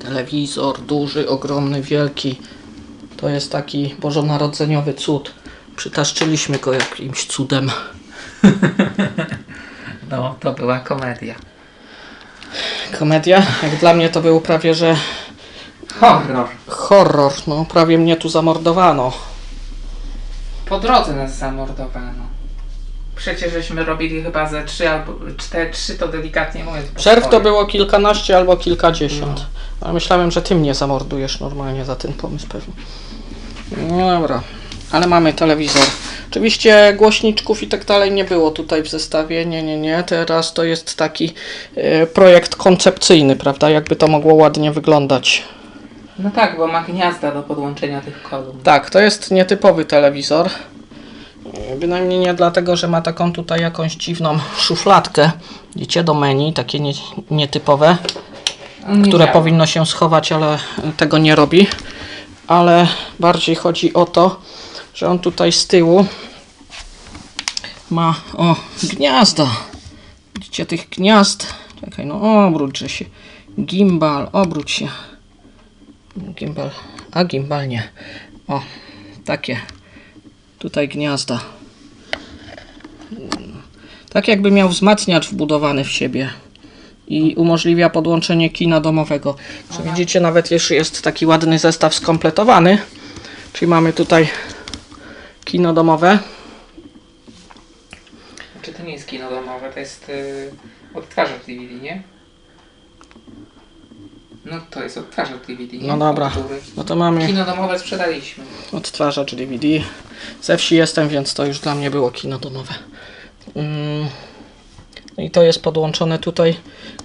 Telewizor duży, ogromny, wielki. To jest taki bożonarodzeniowy cud. Przytaszczyliśmy go jakimś cudem. No, to była komedia. Komedia? Jak dla mnie to był prawie, że Horror. horror. No, prawie mnie tu zamordowano. Po drodze nas zamordowano. Przecież żeśmy robili chyba ze trzy albo cztery, trzy to delikatnie mówiąc. Przerw to było kilkanaście albo kilkadziesiąt. Ale myślałem, że ty mnie zamordujesz normalnie za ten pomysł pewnie. No dobra, ale mamy telewizor. Oczywiście głośniczków i tak dalej nie było tutaj w zestawie. Nie, nie, nie. Teraz to jest taki e, projekt koncepcyjny, prawda? Jakby to mogło ładnie wyglądać. No tak, bo ma gniazda do podłączenia tych kolumn. Tak, to jest nietypowy telewizor. Bynajmniej nie dlatego, że ma taką tutaj jakąś dziwną szufladkę. Widzicie, do menu, takie nie, nietypowe. Nie które działa. powinno się schować, ale tego nie robi. Ale bardziej chodzi o to, że on tutaj z tyłu ma o gniazda. Widzicie tych gniazd? Czekaj, no obróćże się. Gimbal, obróć się. Gimbal, a gimbal nie. O, takie. Tutaj gniazda. Tak jakby miał wzmacniacz wbudowany w siebie i umożliwia podłączenie kina domowego. Czy widzicie, nawet już jest taki ładny zestaw skompletowany. Czyli mamy tutaj kino domowe. Czy to nie jest kino domowe, to jest yy, odtwarzacz DVD, nie? No to jest odtwarzacz DVD, nie? No dobra, no to mamy Kino domowe sprzedaliśmy. odtwarzacz DVD. Ze wsi jestem, więc to już dla mnie było kino domowe. Mm. No I to jest podłączone tutaj.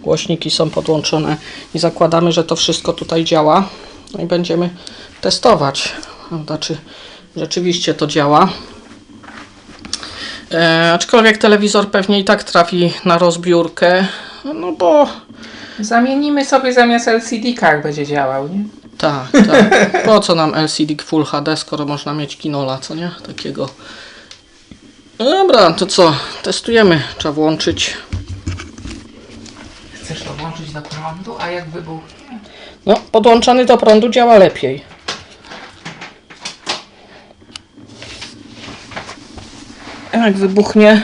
Głośniki są podłączone i zakładamy, że to wszystko tutaj działa. No i będziemy testować, prawda, czy rzeczywiście to działa. E, aczkolwiek telewizor pewnie i tak trafi na rozbiórkę, no bo Zamienimy sobie zamiast LCD jak będzie działał, nie? tak, tak. Po co nam LCD Full HD, skoro można mieć kinola, co nie? Takiego. No Dobra, to co? Testujemy. Trzeba włączyć. Chcesz to włączyć do prądu, a jak wybuchnie? No, podłączony do prądu działa lepiej. A Jak wybuchnie.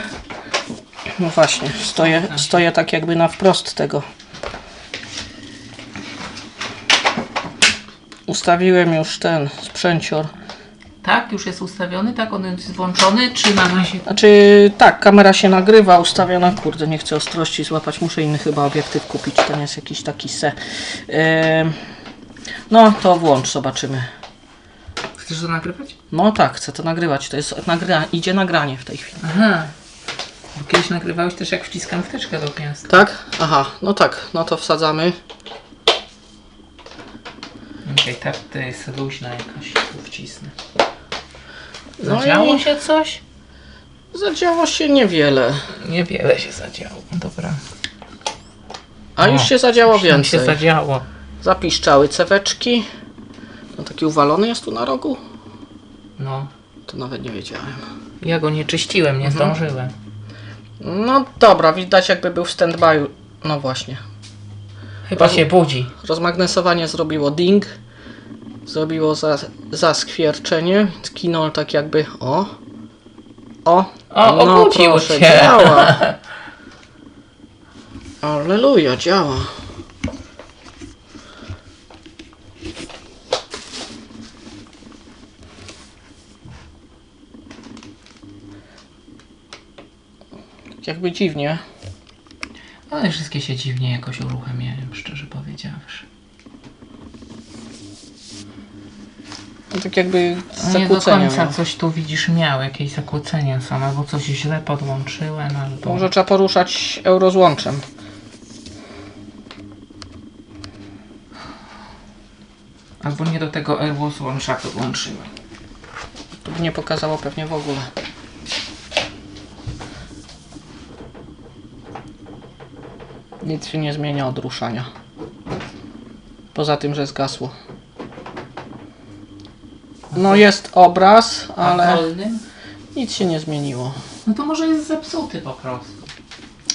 No właśnie, stoję, stoję tak jakby na wprost tego. Ustawiłem już ten sprzęcior. Tak, już jest ustawiony, tak? On jest włączony, czy mamy się... Znaczy, tak, kamera się nagrywa, ustawiona. Kurde, nie chcę ostrości złapać. Muszę inny chyba obiektyw kupić. Ten jest jakiś taki se. Em, no, to włącz, zobaczymy. Chcesz to nagrywać? No tak, chcę to nagrywać. To jest nagra idzie nagranie w tej chwili. Aha. Bo kiedyś nagrywałeś też jak wciskam wtyczkę do gniazda. Tak? Aha, no tak, no to wsadzamy. Okej, tak to jest luźna jakaś, tu wcisnę. No Zadziało i- się coś? Zadziało się niewiele. Niewiele się zadziało. Dobra. A już O, się zadziało Już więcej. się zadziało. Zapiszczały ceweczki. No taki uwalony jest tu na rogu? No. To nawet nie wiedziałem. Ja go nie czyściłem, nie zdążyłem. No dobra, widać jakby był w stand-by. No właśnie. Chyba się budzi. Rozmagnesowanie zrobiło ding. Zrobiło za, zaskwierczenie. Kinol tak jakby. O. O. O, obudził proszę, się. działa. Aleluja, działa. Tak Jakby dziwnie. Ale wszystkie się dziwnie jakoś uruchamiają, szczerze powiedziawszy. Tak jakby No nie do zakłócenia. końca miał. coś tu widzisz miał, jakieś zakłócenia są, albo coś źle podłączyłem, albo... Może trzeba poruszać eurozłączem. Albo nie do tego Airwalls łącza podłączyłem. To by nie pokazało pewnie w ogóle. Nic się nie zmienia od ruszania. Poza tym, że zgasło. No jest obraz, Ale... nic się nie zmieniło. No to może jest zepsuty po prostu.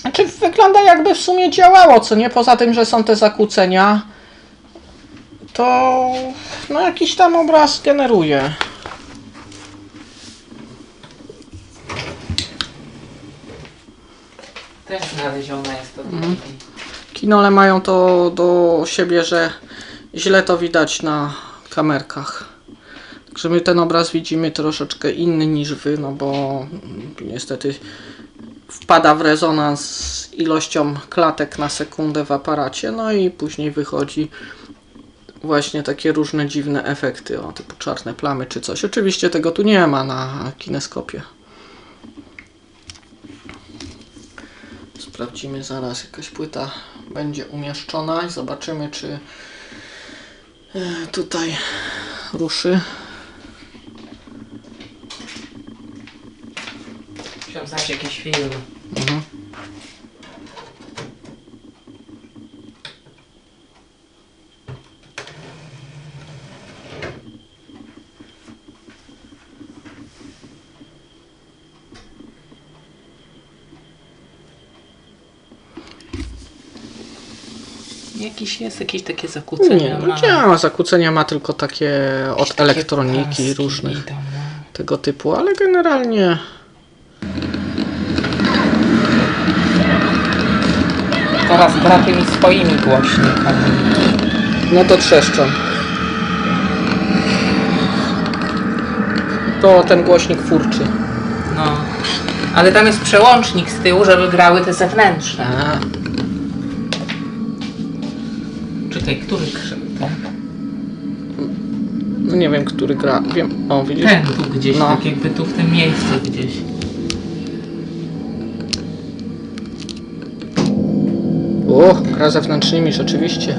Znaczy wygląda jakby w sumie działało, co nie? Poza tym, że są te zakłócenia. to no jakiś tam obraz generuje. Też znaleziona jest to Mhm. Kinole mają to do siebie, że źle to widać na kamerkach. Także my ten obraz widzimy troszeczkę inny niż wy, no bo niestety wpada w rezonans z ilością klatek na sekundę w aparacie, no i później wychodzi właśnie takie różne dziwne efekty, o typu czarne plamy czy coś. Oczywiście tego tu nie ma na kineskopie. Sprawdzimy zaraz, jakaś płyta będzie umieszczona i zobaczymy, czy e, tutaj ruszy. Znaleźć jakiś film. Mhm. Jakiś jest, jakieś takie zakłócenia Nie, no ma. działa. Zakłócenia ma tylko takie od Takie elektroniki paski różnych no. tego typu, ale generalnie Teraz gra tymi swoimi głośnikami. no to trzeszczą. To ten głośnik furczy. No. Ale tam jest przełącznik z tyłu, żeby grały te zewnętrzne. A, Czekaj, który krzyk? no nie wiem, który gra. Wiem, o widzisz? Ten tu gdzieś, No. tak jakby tu w tym miejscu gdzieś. O, gra zewnętrznymi rzeczywiście.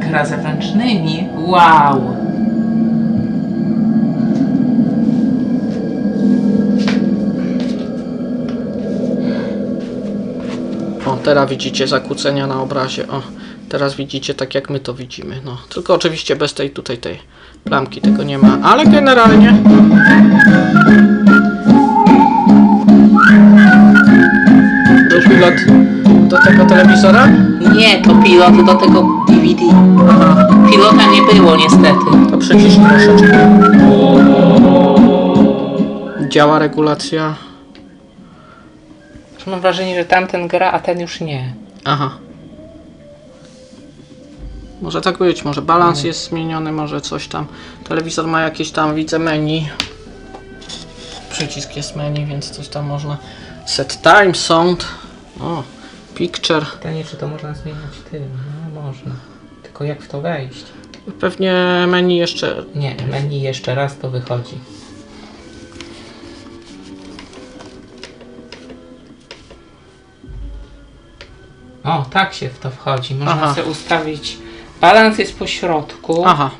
Gra zewnętrznymi? Wow! O, teraz widzicie zakłócenia na obrazie. O, teraz widzicie tak jak my to widzimy. No, tylko oczywiście bez tej tutaj tej plamki tego nie ma, ale generalnie do pilot do tego telewizora. Nie, to pilot do tego DVD. Aha, Pilota nie było niestety. to przycisz troszeczkę. Działa regulacja. Mam wrażenie, że tamten gra, a ten już nie. Aha. Może tak być, może balans jest zmieniony, może coś tam. Telewizor ma jakieś tam, widzę menu. Przycisk jest menu, więc coś tam można. Set time, sound. O, picture. Pytanie, czy to można zmieniać tym? No, można. Tylko jak w to wejść? Pewnie menu jeszcze. Nie, menu jeszcze raz to wychodzi. O, tak się w to wchodzi. Można Aha. sobie ustawić. Balans jest po środku. Aha,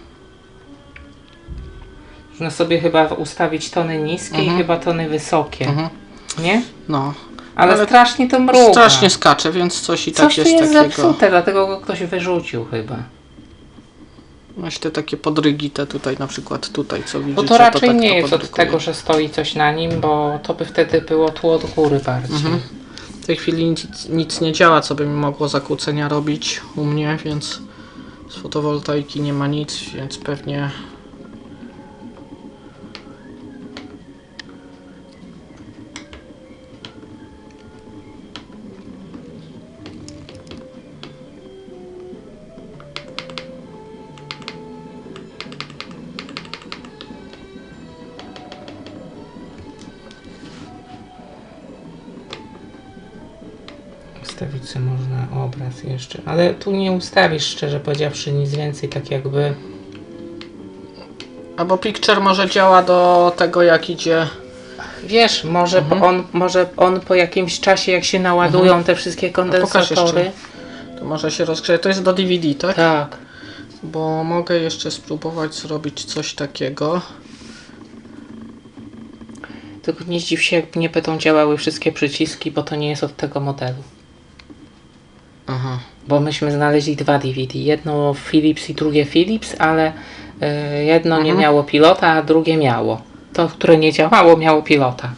Można sobie chyba ustawić tony niskie Mhm. i chyba tony wysokie. mhm. Nie? no. Ale, Ale strasznie to mruga. Strasznie skacze, więc coś i tak Coś tu jest, jest takiego. zepsute, dlatego go ktoś wyrzucił chyba. Właśnie te takie podrygi, te tutaj na przykład tutaj, co widzicie. Bo to raczej tak nie to jest od tego, że stoi coś na nim, bo to by wtedy było tu od góry bardziej. Mhm. W tej chwili nic, nic nie działa, co by mi mogło zakłócenia robić u mnie, więc z fotowoltaiki nie ma nic, więc pewnie Ustawić sobie można obraz jeszcze, ale tu nie ustawisz szczerze powiedziawszy nic więcej, tak jakby... Albo Picture może działa do tego, jak idzie. Wiesz, może, Mhm. on, może on po jakimś czasie, jak się naładują te wszystkie kondensatory... To może się rozgrzeje. To jest do DVD, tak? Tak. Bo mogę jeszcze spróbować zrobić coś takiego. Tylko nie zdziw się, jak nie będą działały wszystkie przyciski, bo to nie jest od tego modelu. Bo myśmy znaleźli dwa DVD. Jedno Philips i drugie Philips, ale y, jedno nie Mhm. miało pilota, a drugie miało. To, które nie działało, miało pilota.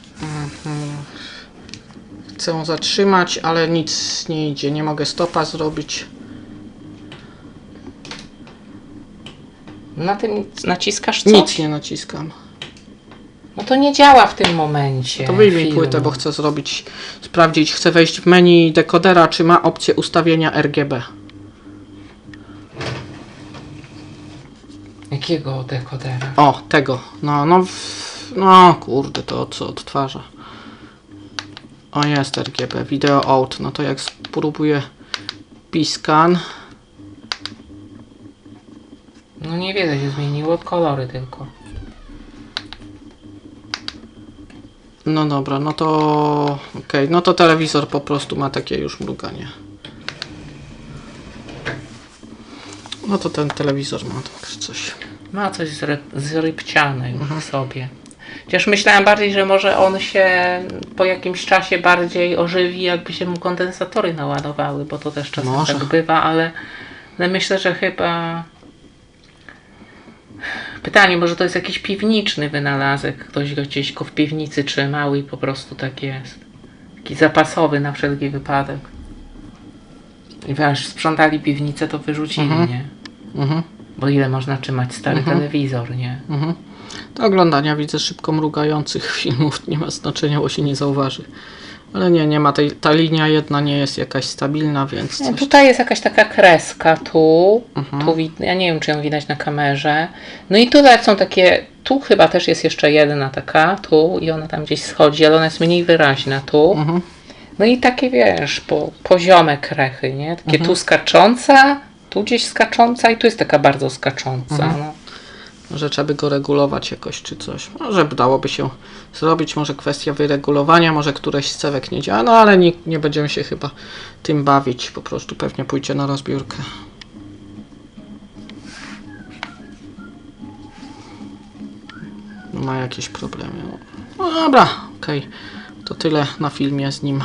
Chcę zatrzymać, ale nic nie idzie. Nie mogę stopa zrobić. Na tym naciskasz coś? Nic nie naciskam. No to nie działa w tym momencie. To wyjmij filmu. płytę, bo chcę zrobić, sprawdzić, chcę wejść w menu dekodera, czy ma opcję ustawienia RGB. Jakiego dekodera? O, tego. No, no, w, no, kurde, to co odtwarza. O, jest RGB, video out. No to jak spróbuję Piscan. No niewiele się zmieniło, kolory tylko. No dobra, no to okej, no to telewizor po prostu ma takie już mruganie. No to ten telewizor ma tak coś. Ma coś zry, zrypciane już w sobie. Chociaż myślałem bardziej, że może on się po jakimś czasie bardziej ożywi, jakby się mu kondensatory naładowały, bo to też czasem Może. tak bywa, ale, ale myślę, że chyba. Pytanie, może to jest jakiś piwniczny wynalazek, ktoś go gdzieś go w piwnicy trzymał i po prostu tak jest. Taki zapasowy na wszelki wypadek. I wiesz, sprzątali piwnicę, to wyrzucili, Mhm. nie? Mhm, Bo ile można trzymać stary Mhm. telewizor, nie? mhm. Do oglądania widzę szybko mrugających filmów, nie ma znaczenia, bo się nie zauważy. Ale nie, nie ma tej, ta linia jedna nie jest jakaś stabilna, więc coś... tutaj jest jakaś taka kreska tu, Mhm. tu ja nie wiem czy ją widać na kamerze. No i tutaj są takie, tu chyba też jest jeszcze jedna taka, tu i ona tam gdzieś schodzi, ale ona jest mniej wyraźna tu. Mhm. No i takie wiesz, po, poziome krechy, nie? Takie Mhm. tu skacząca, tu gdzieś skacząca i tu jest taka bardzo skacząca. Mhm. No. Że trzeba by go regulować jakoś czy coś. Może dałoby się zrobić, może kwestia wyregulowania, może któreś z cewek nie działa, no ale nie, nie będziemy się chyba tym bawić, po prostu pewnie pójdzie na rozbiórkę. Ma jakieś problemy. No dobra, okej. To tyle na filmie z nim.